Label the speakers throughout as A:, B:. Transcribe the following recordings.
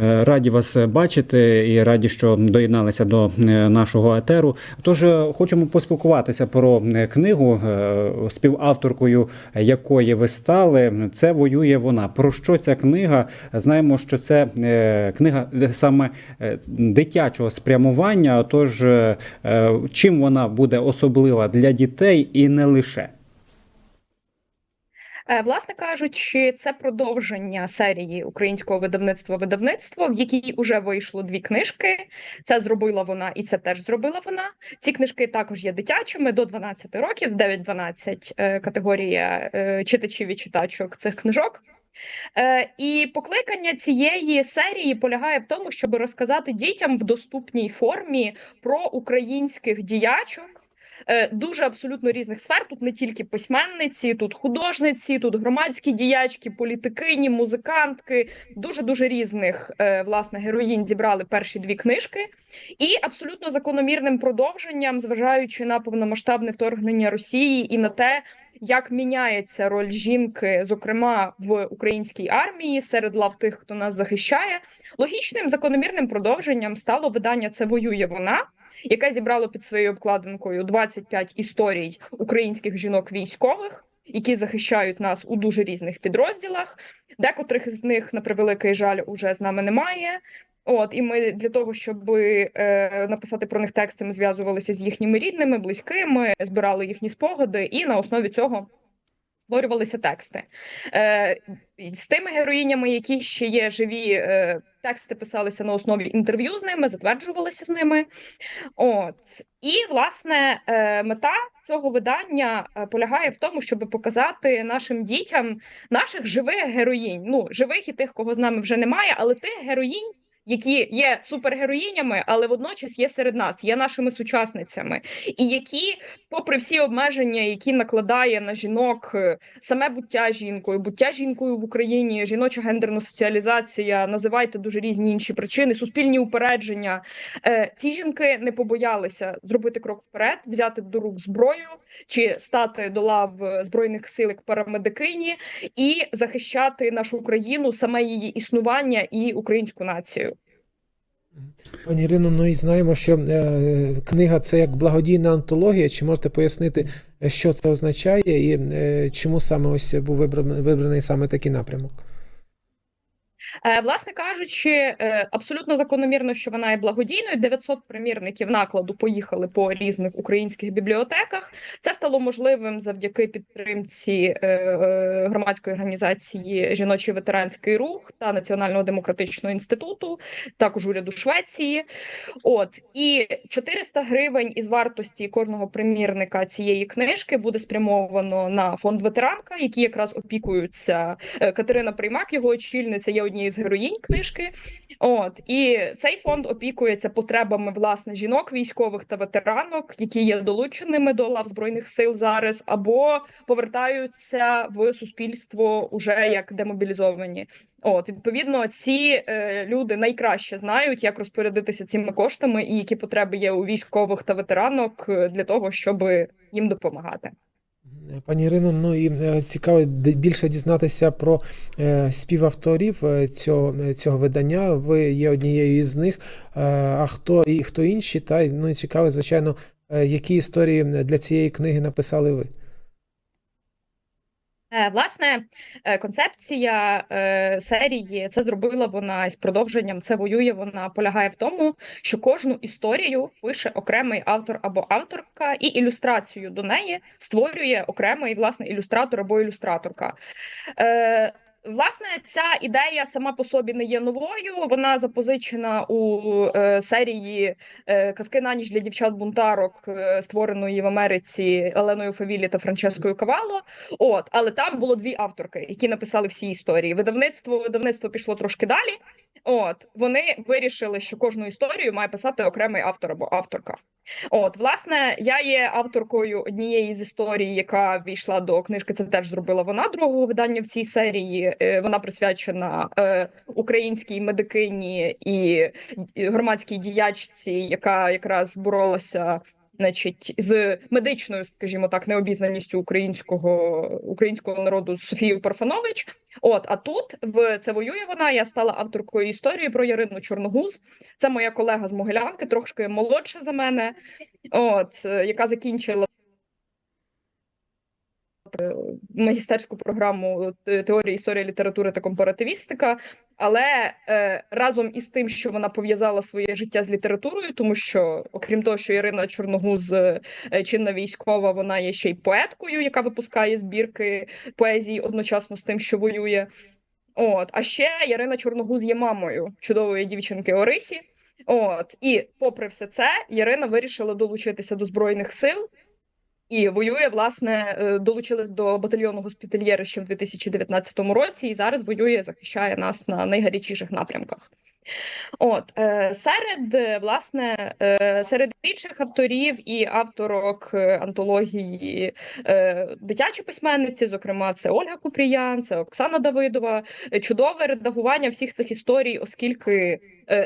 A: Е, Раді вас бачити і раді, що доєдналися до е, нашого етеру. Тож е, хочемо поспілкуватися про е, книгу, е, співавторкою якої ви стали. Це воює вона. Про що ця книга? Знаємо, що це е, книга саме е, дитячого спрямування. Тож е, е, чим вона буде особлива для дітей і не лише.
B: Е, Власне кажучи, це продовження серії українського видавництва видавництво, в якій вже вийшло дві книжки. Це зробила вона, і це теж зробила вона. Ці книжки також є дитячими до 12 років, 9-12 е, категорія е, читачів і читачок цих книжок. І покликання цієї серії полягає в тому, щоб розказати дітям в доступній формі про українських діячок. Е, Дуже абсолютно різних сфер. Тут не тільки письменниці, тут художниці, тут громадські діячки, політикині, музикантки. Дуже дуже різних е, власне героїнь зібрали перші дві книжки, і абсолютно закономірним продовженням, зважаючи на повномасштабне вторгнення Росії і на те, як міняється роль жінки, зокрема в українській армії, серед лав тих, хто нас захищає. Логічним закономірним продовженням стало видання Це воює вона, яке зібрало під своєю обкладинкою 25 історій українських жінок військових, які захищають нас у дуже різних підрозділах. Декотрих з них, на превеликий жаль, уже з нами немає. От і ми для того, щоб е, написати про них тексти, ми зв'язувалися з їхніми рідними, близькими, збирали їхні спогади, і на основі цього створювалися тексти. Е, з тими героїнями, які ще є живі, е, тексти писалися на основі інтерв'ю з ними, затверджувалися з ними. От і власне е, мета цього видання е, полягає в тому, щоб показати нашим дітям наших живих героїнь. Ну живих і тих, кого з нами вже немає, але тих героїнь. Які є супергероїнями, але водночас є серед нас, є нашими сучасницями, і які, попри всі обмеження, які накладає на жінок е, саме буття жінкою, буття жінкою в Україні, жіноча гендерна соціалізація, називайте дуже різні інші причини, суспільні упередження. Е, Ці жінки не побоялися зробити крок вперед, взяти до рук зброю чи стати до лав е, збройних сил як парамедикині і захищати нашу країну, саме її існування і українську націю.
C: Пані Ірино, ну і знаємо, що е, книга це як благодійна антологія. Чи можете пояснити, е, що це означає, і е, чому саме ось був вибраний, вибраний саме такий напрямок?
B: Е, Власне кажучи, е, абсолютно закономірно, що вона є благодійною. 900 примірників накладу поїхали по різних українських бібліотеках. Це стало можливим завдяки підтримці е, громадської організації Жіночий ветеранський рух та Національного демократичного інституту, також уряду Швеції. От і 400 гривень із вартості кожного примірника цієї книжки буде спрямовано на фонд ветеранка, які якраз опікуються. Катерина Приймак, його очільниця, є однією з героїнь книжки. От і цей фонд опікується потребами власне жінок, військових та ветеранок, які є долученими до лав збройних сил зараз, або повертаються в суспільство уже як демобілізовані. От відповідно, ці е, люди найкраще знають, як розпорядитися цими коштами і які потреби є у військових та ветеранок е, для того, щоб їм допомагати.
C: Пані Ірино, ну і е, цікаво більше дізнатися про е, співавторів е, цього, е, цього видання. Ви є однією із них. Е, а хто і хто інші? Та ну і цікаво, звичайно, е, які історії для цієї книги написали ви?
B: Е, Власне, е, концепція е, серії це зробила вона з продовженням. Це воює. Вона полягає в тому, що кожну історію пише окремий автор або авторка, і ілюстрацію до неї створює окремий власне ілюстратор або ілюстраторка. Власне, ця ідея сама по собі не є новою. Вона запозичена у е, серії е, Казки на ніч для дівчат-бунтарок, е, створеної в Америці Еленою Фавілі та Франческою Кавало. От, але там було дві авторки, які написали всі історії. Видавництво видавництво пішло трошки далі. От вони вирішили, що кожну історію має писати окремий автор або авторка. От, власне, я є авторкою однієї з історій, яка війшла до книжки. Це теж зробила вона другого видання в цій серії. Е, Вона присвячена е, українській медикині і і громадській діячці, яка якраз боролася значить, з медичною, скажімо так, необізнаністю українського українського народу Софію Парфанович. От а тут в це воює вона. Я стала авторкою історії про Ярину Чорногуз. Це моя колега з Могилянки, трошки молодша за мене, от е, яка закінчила магістерську програму е, теорії історії літератури та компаративістика. Але е, разом із тим, що вона пов'язала своє життя з літературою, тому що, окрім того, що Ірина Чорногуз е, чинна військова, вона є ще й поеткою, яка випускає збірки поезії одночасно з тим, що воює. От, а ще Ярина Чорногуз є мамою чудової дівчинки Орисі. От, і попри все це, Ярина вирішила долучитися до збройних сил. І воює, власне, е, долучилась до батальйону госпітальєри ще в 2019 році, і зараз воює, захищає нас на найгарячіших напрямках. От е, серед е, власне серед інших авторів і авторок антології дитячі письменниці, зокрема, це Ольга Купріян, це Оксана Давидова. Чудове редагування всіх цих історій, оскільки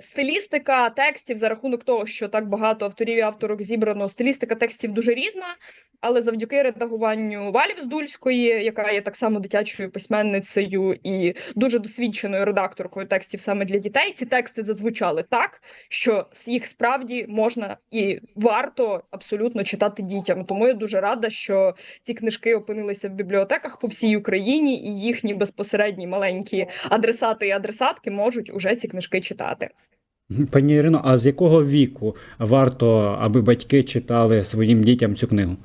B: стилістика текстів за рахунок того, що так багато авторів і авторок зібрано, стилістика текстів дуже різна. Але завдяки редагуванню Валі Вздульської, яка є так само дитячою письменницею і дуже досвідченою редакторкою текстів саме для дітей, ці тексти зазвучали так, що їх справді можна і варто абсолютно читати дітям. Тому я дуже рада, що ці книжки опинилися в бібліотеках по всій Україні, і їхні безпосередні маленькі адресати і адресатки можуть уже ці книжки читати.
A: Пані Ірино, а з якого віку варто, аби батьки читали своїм дітям цю книгу?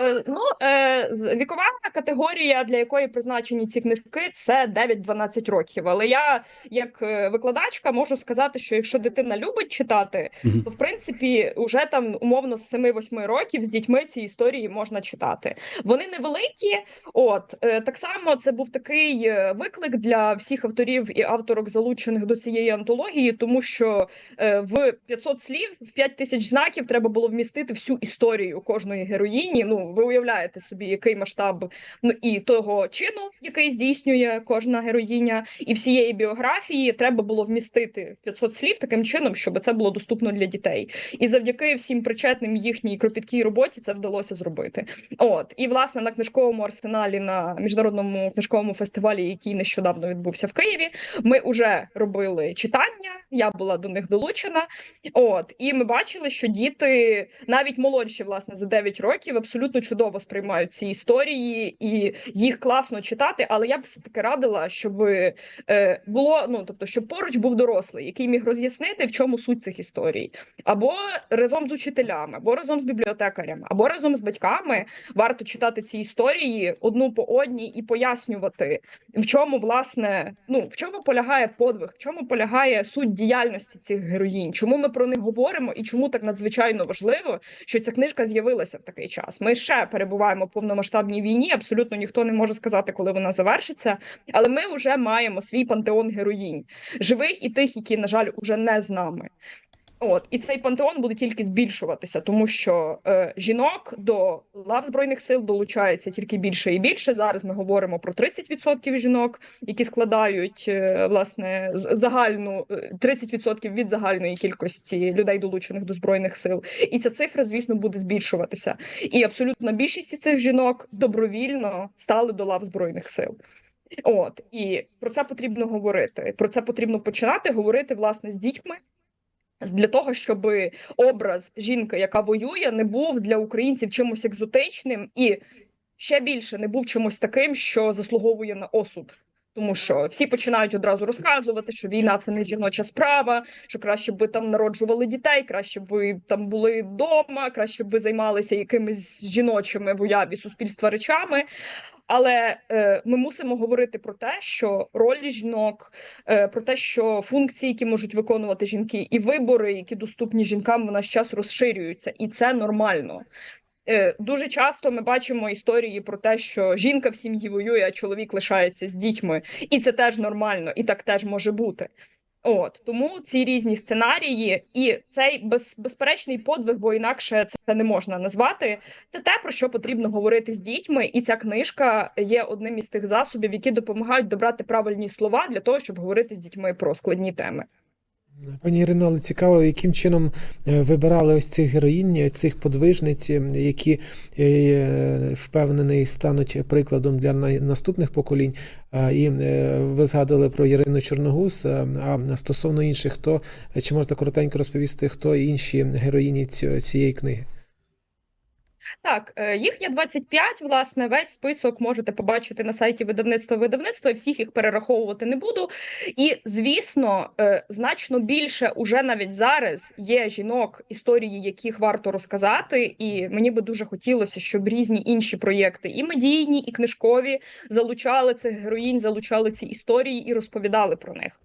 B: Е, Ну, е, вікова категорія, для якої призначені ці книжки, це 9-12 років. Але я, як е, викладачка, можу сказати, що якщо дитина любить читати, то в принципі уже там умовно з 7-8 років з дітьми ці історії можна читати. Вони невеликі. От так само це був такий виклик для всіх авторів і авторок, залучених до цієї антології, тому що в 500 слів, в 5 тисяч знаків треба було вмістити всю історію кожної героїні. Ну, ви уявляєте собі, який масштаб ну, і того чину, який здійснює кожна героїня, і всієї біографії треба було вмістити в 500 слів таким чином, щоб це було доступно для дітей. І завдяки всім причетним їхній кропіткій роботі це вдалося зробити. От і власне на книжковому арсеналі на міжнародному книжковому фестивалі, який нещодавно відбувся в Києві, ми вже робили читання. Я була до них долучена. От і ми бачили, що діти навіть молодші, власне, за 9 років, абсолютно чудово сприймають ці історії, і їх класно читати. Але я б все таки радила, щоб е, було ну тобто, щоб поруч був дорослий, який міг роз'яснити, в чому суть цих історій, або разом з учителями, або разом з бібліотекарями, або разом з батьками варто читати ці історії одну по одній і пояснювати, в чому власне ну в чому полягає подвиг, в чому полягає суть діяльності цих героїнь, чому ми про них говоримо і чому так надзвичайно важливо, що ця книжка з'явилася в такий час. Ми ще перебуваємо в повномасштабній війні. Абсолютно ніхто не може сказати, коли вона завершиться. Але ми вже маємо свій пантеон героїнь, живих і тих, які, на жаль, уже не з нами. От і цей пантеон буде тільки збільшуватися, тому що е, жінок до лав збройних сил долучається тільки більше і більше. Зараз ми говоримо про 30% жінок, які складають е, власне загальну е, 30% від загальної кількості людей, долучених до збройних сил. І ця цифра, звісно, буде збільшуватися. І абсолютна більшість цих жінок добровільно стали до лав збройних сил. От і про це потрібно говорити. Про це потрібно починати говорити власне з дітьми. Для того щоб образ жінки, яка воює, не був для українців чимось екзотичним і ще більше не був чимось таким, що заслуговує на осуд. Тому що всі починають одразу розказувати, що війна це не жіноча справа, що краще б ви там народжували дітей, краще б ви там були вдома, краще б ви займалися якимись жіночими в уяві суспільства речами. Але е, ми мусимо говорити про те, що ролі жінок, е, про те, що функції, які можуть виконувати жінки, і вибори, які доступні жінкам в наш час розширюються, і це нормально. Е, Дуже часто ми бачимо історії про те, що жінка в сім'ї воює, а чоловік лишається з дітьми, і це теж нормально, і так теж може бути. От тому ці різні сценарії, і цей без, безперечний подвиг, бо інакше це не можна назвати. Це те, про що потрібно говорити з дітьми, і ця книжка є одним із тих засобів, які допомагають добрати правильні слова для того, щоб говорити з дітьми про складні теми.
C: Пані Ірино, але цікаво, яким чином е, вибирали ось цих героїнь, е, цих подвижниць, е, які впевнений стануть прикладом для наступних поколінь. І ви згадували про Ірину Чорногуз. А стосовно інших, хто чи можете коротенько розповісти, хто інші героїні цієї книги?
B: Так, їх є 25, власне, весь список можете побачити на сайті видавництва видавництва, всіх їх перераховувати не буду. І, звісно, е, значно більше уже навіть зараз є жінок, історії яких варто розказати, і мені би дуже хотілося, щоб різні інші проєкти, і медійні, і книжкові, залучали цих героїнь, залучали ці історії і розповідали про них.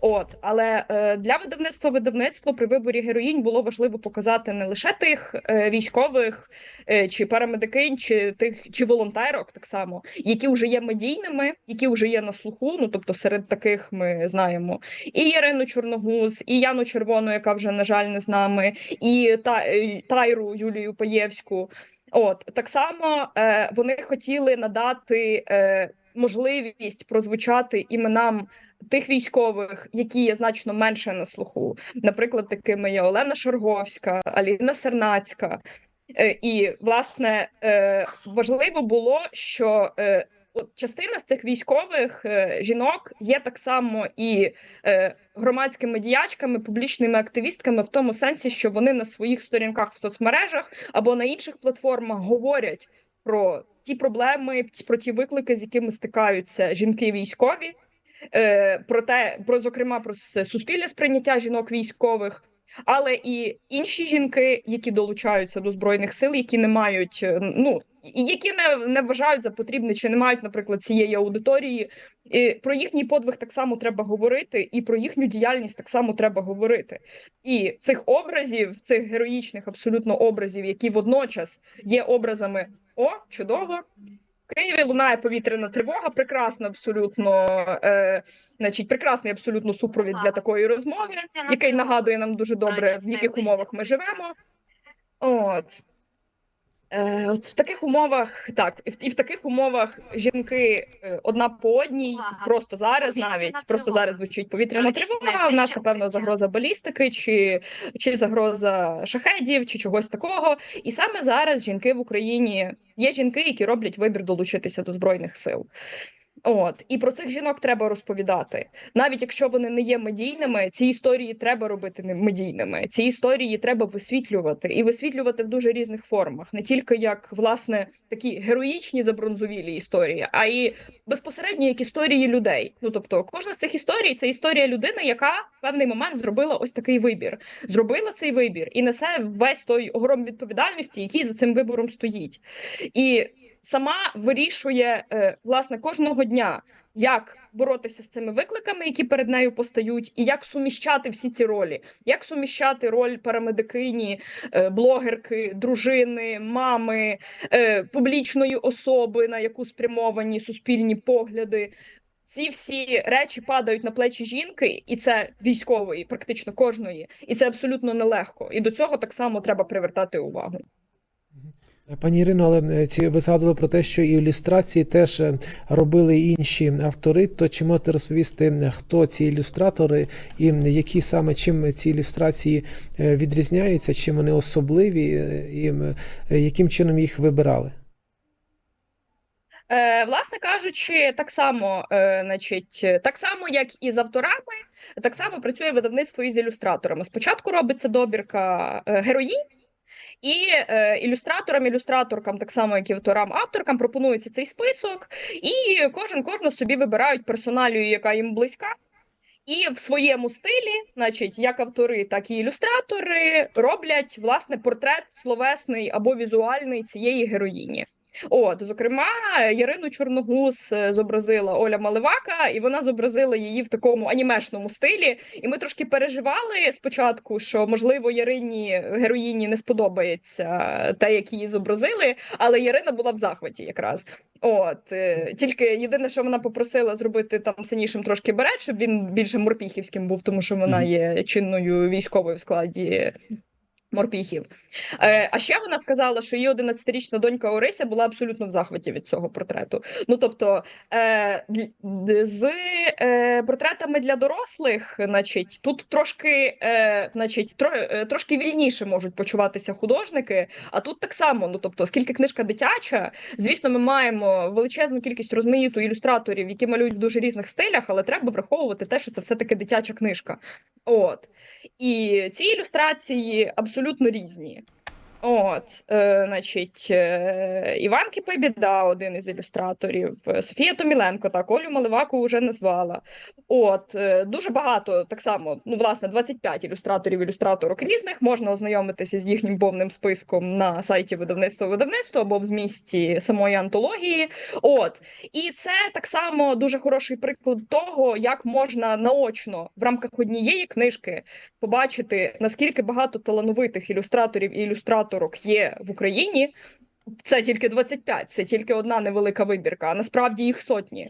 B: От, але е, для видавництва видавництва при виборі героїнь було важливо показати не лише тих е, військових е, чи парамедикинь, чи тих чи волонтерок, так само, які вже є медійними, які вже є на слуху. Ну тобто, серед таких ми знаємо і Ірину Чорногуз, і Яну Червону, яка вже на жаль не з нами, і та е, Тайру Юлію Паєвську. От так само е, вони хотіли надати е, можливість прозвучати іменам тих військових, які є значно менше на слуху. Наприклад, такими є Олена Шарговська, Аліна Сернацька. Е, І власне е, важливо було, що е, от частина з цих військових жінок є так само і громадськими діячками, публічними активістками, в тому сенсі, що вони на своїх сторінках в соцмережах або на інших платформах говорять про ті проблеми, про ті виклики, з якими стикаються жінки військові. Е, про те, про зокрема про суспільне сприйняття жінок військових, але і інші жінки, які долучаються до збройних сил, які не мають е, ну і які не, не вважають за потрібне, чи не мають, наприклад, цієї аудиторії. І про їхній подвиг так само треба говорити, і про їхню діяльність так само треба говорити. І цих образів, цих героїчних абсолютно образів, які водночас є образами о, чудово. В Києві лунає повітряна тривога, прекрасна абсолютно, е, значить, прекрасний абсолютно супровід для такої розмови, який нагадує нам дуже добре, в яких умовах ми живемо. От. Е, от в таких умовах, так, і в, і в таких умовах жінки е, одна по одній, просто зараз навіть, просто зараз звучить повітряна тривога. У нас, напевно, загроза балістики, чи, чи загроза шахедів, чи чогось такого. І саме зараз жінки в Україні є жінки, які роблять вибір долучитися до збройних сил. От і про цих жінок треба розповідати, навіть якщо вони не є медійними, ці історії треба робити не медійними. Ці історії треба висвітлювати і висвітлювати в дуже різних формах, не тільки як власне такі героїчні забронзовілі історії, а й безпосередньо як історії людей. Ну тобто, кожна з цих історій це історія людини, яка в певний момент зробила ось такий вибір, зробила цей вибір і несе весь той огром відповідальності, який за цим вибором стоїть. І сама вирішує е, власне кожного дня, як боротися з цими викликами, які перед нею постають, і як суміщати всі ці ролі, як суміщати роль парамедикині, е, блогерки, дружини, мами, е, публічної особи, на яку спрямовані суспільні погляди. Ці всі речі падають на плечі жінки, і це військової, практично кожної, і це абсолютно нелегко. І до цього так само треба привертати увагу.
C: Пані Ірино, але е, ці ви згадували про те, що і ілюстрації теж е, робили інші автори. То чи можете розповісти, хто ці ілюстратори, і які саме чим ці ілюстрації е, відрізняються, чим вони особливі, і яким чином їх вибирали?
B: Е, власне кажучи, так само, е, значить, так само, як і з авторами, так само працює видавництво із ілюстраторами. Спочатку робиться добірка героїнь, і е, ілюстраторам, ілюстраторкам, так само як і авторам, авторкам, пропонується цей список, і кожен кожна собі вибирають персоналію, яка їм близька. І в своєму стилі, значить, як автори, так і ілюстратори роблять власне портрет словесний або візуальний цієї героїні. От, зокрема, Ярину Чорногуз е, зобразила Оля Маливака, і вона зобразила її в такому анімешному стилі. І ми трошки переживали спочатку, що можливо Ярині героїні не сподобається те, як її зобразили, але Ярина була в захваті якраз. От е, тільки єдине, що вона попросила зробити там синішим трошки берет, щоб він більше морпіхівським був, тому що вона є чинною військовою в складі морпіхів. Е, а ще вона сказала, що її 11-річна донька Орися була абсолютно в захваті від цього портрету. Ну тобто, е, з е, портретами для дорослих, значить, тут трошки, е, значить, тро, е, трошки вільніше можуть почуватися художники. А тут так само. Ну тобто, оскільки книжка дитяча, звісно, ми маємо величезну кількість розмаїту ілюстраторів, які малюють в дуже різних стилях, але треба враховувати те, що це все таки дитяча книжка. От і ці ілюстрації абсолютно різні. От, е, значить, е, Іван Кипибіда, один із ілюстраторів, е, Софія Томіленко, так, Олю Маливаку вже назвала. От, е, дуже багато, так само, ну, власне, 25 ілюстраторів, ілюстраторок різних. Можна ознайомитися з їхнім повним списком на сайті видавництва видавництва або в змісті самої антології. От, і це так само дуже хороший приклад того, як можна наочно в рамках однієї книжки побачити, наскільки багато талановитих ілюстраторів і ілюстраторок є в Україні. Це тільки 25, це тільки одна невелика вибірка, а насправді їх сотні.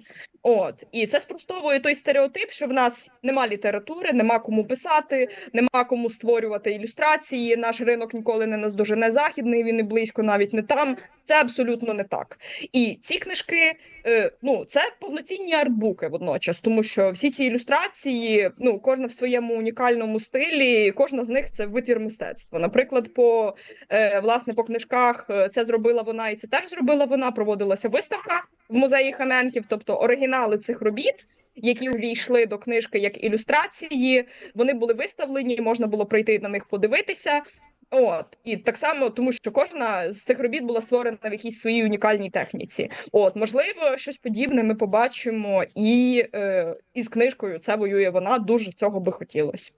B: От і це спростовує той стереотип, що в нас нема літератури, нема кому писати, нема кому створювати ілюстрації. Наш ринок ніколи не наздожене західний, він і близько навіть не там. Це абсолютно не так. І ці книжки, е, ну це повноцінні артбуки водночас, тому що всі ці ілюстрації, ну кожна в своєму унікальному стилі, кожна з них це витвір мистецтва. Наприклад, по е, власне по книжках е, це зробила вона, і це теж зробила вона. Проводилася виставка в музеї Ханенків, тобто оригінали цих робіт. Які увійшли до книжки як ілюстрації, вони були виставлені, можна було прийти на них подивитися. От і так само, тому що кожна з цих робіт була створена в якійсь своїй унікальній техніці. От, можливо, щось подібне ми побачимо і е, із книжкою це воює вона. Дуже цього би хотілося.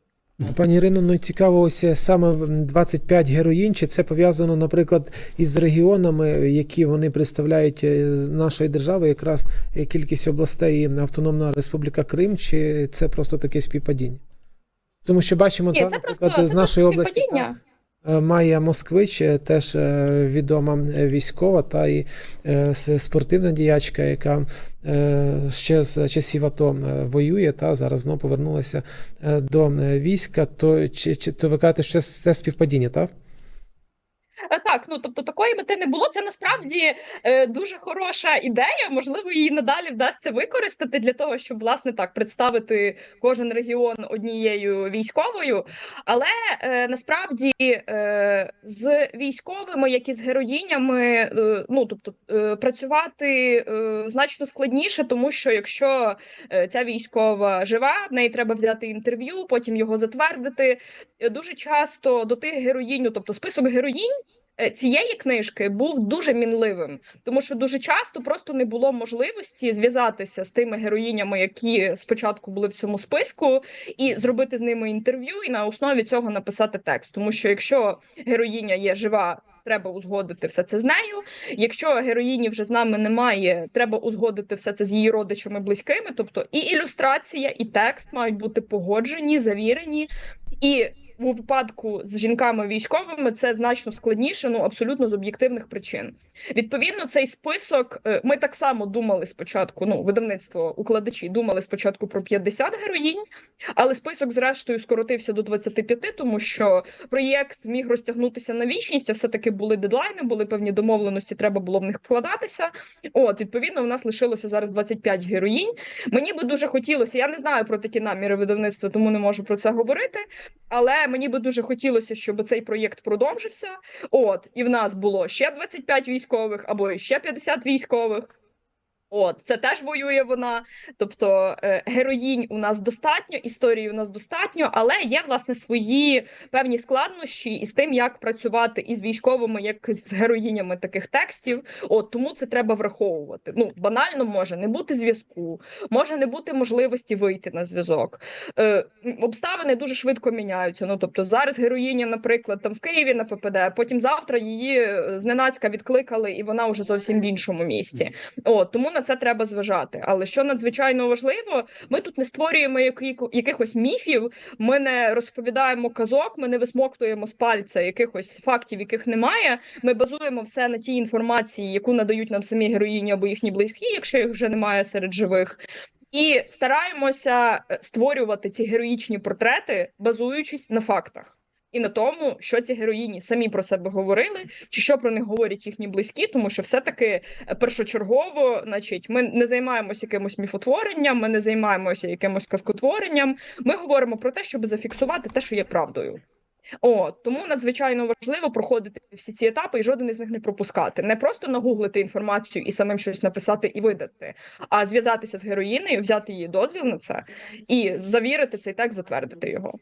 C: Пані Ірино, ну цікаво, ось е, саме в 25 героїнь, чи це пов'язано, наприклад, із регіонами, які вони представляють е, з нашої держави, якраз е, кількість областей і Автономна Республіка Крим, чи це просто таке співпадіння? Тому що бачимо,
B: Ні, це просто
C: наприклад,
B: це
C: з нашої області та, е, Майя Москвич, е, теж е, відома е, військова та і е, спортивна діячка, яка е, ще з часів АТО е, воює, та зараз знову повернулася е, до е, війська. То, чи, чи, то ви кажете, що це співпадіння, так?
B: Е, Так, ну тобто такої мети не було. Це насправді е, дуже хороша ідея. Можливо, її надалі вдасться використати для того, щоб власне так представити кожен регіон однією військовою. Але е, насправді е, з військовими, як і з героїнями, е, ну тобто е, працювати е, значно складніше, тому що якщо е, ця військова жива, в неї треба взяти інтерв'ю, потім його затвердити. Е, Дуже часто до тих героїнь, ну, тобто список героїнь цієї книжки був дуже мінливим, тому що дуже часто просто не було можливості зв'язатися з тими героїнями, які спочатку були в цьому списку, і зробити з ними інтерв'ю, і на основі цього написати текст. Тому що якщо героїня є жива. Треба узгодити все це з нею. Якщо героїні вже з нами немає, треба узгодити все це з її родичами близькими. Тобто і ілюстрація, і текст мають бути погоджені, завірені. І у випадку з жінками військовими це значно складніше, ну абсолютно з об'єктивних причин. Відповідно, цей список е, ми так само думали спочатку. Ну, видавництво укладачі думали спочатку про 50 героїнь, але список, зрештою, скоротився до 25, тому що проєкт міг розтягнутися на вічність, а все таки були дедлайни, були певні домовленості, треба було в них вкладатися. От, відповідно, у нас лишилося зараз 25 героїнь. Мені би дуже хотілося, я не знаю про такі наміри видавництва, тому не можу про це говорити. Але мені би дуже хотілося, щоб цей проєкт продовжився. От, і в нас було ще 25 військових або ще 50 військових. От, це теж воює вона. Тобто е, героїнь у нас достатньо, історії у нас достатньо, але є власне свої певні складнощі із тим, як працювати із військовими, як з героїнями таких текстів. От тому це треба враховувати. Ну банально може не бути зв'язку, може не бути можливості вийти на зв'язок. Е, обставини дуже швидко міняються. Ну тобто, зараз героїня, наприклад, там в Києві на ППД, потім завтра її е, зненацька відкликали, і вона вже зовсім в іншому місці. От тому на це треба зважати. Але що надзвичайно важливо, ми тут не створюємо якихось міфів, ми не розповідаємо казок, ми не висмоктуємо з пальця якихось фактів, яких немає. Ми базуємо все на тій інформації, яку надають нам самі героїні або їхні близькі, якщо їх вже немає серед живих. І стараємося е, створювати ці героїчні портрети, базуючись на фактах. І на тому, що ці героїні самі про себе говорили, чи що про них говорять їхні близькі, тому що все-таки е, першочергово, значить, ми не займаємося якимось міфотворенням, ми не займаємося якимось казкотворенням. Ми говоримо про те, щоб зафіксувати те, що є правдою. О, тому надзвичайно важливо проходити всі ці етапи і жоден із них не пропускати. Не просто нагуглити інформацію і самим щось написати і видати, а зв'язатися з героїнею, взяти її дозвіл на це і завірити цей текст, затвердити його.